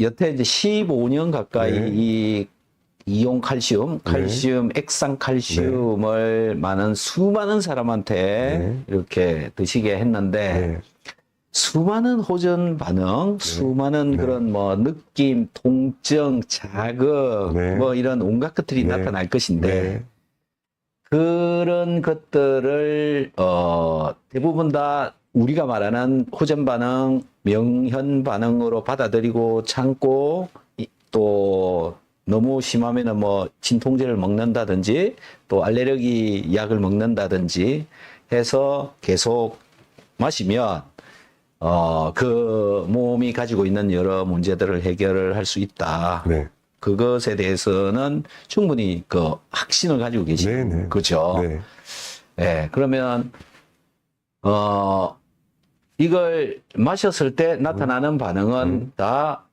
여태 이제 15년 가까이 네. 이 이온 칼슘, 칼슘, 액상 칼슘을 많은 수많은 사람한테 네. 이렇게 드시게 했는데 네. 수많은 호전 반응, 수많은 네. 그런 뭐 느낌, 통증, 자극, 네. 뭐 이런 온갖 것들이 네. 나타날 것인데 네. 그런 것들을 어 대부분 다 우리가 말하는 호전 반응, 명현 반응으로 받아들이고 참고 이- 또 너무 심하면은 뭐 진통제를 먹는다든지 또 알레르기 약을 먹는다든지 해서 계속 마시면 어 그 몸이 가지고 있는 여러 문제들을 해결을 할 수 있다. 네. 그것에 대해서는 충분히 그 확신을 가지고 계시는 네네. 거죠. 네. 예, 그러면 어 이걸 마셨을 때 나타나는 반응은 음. 다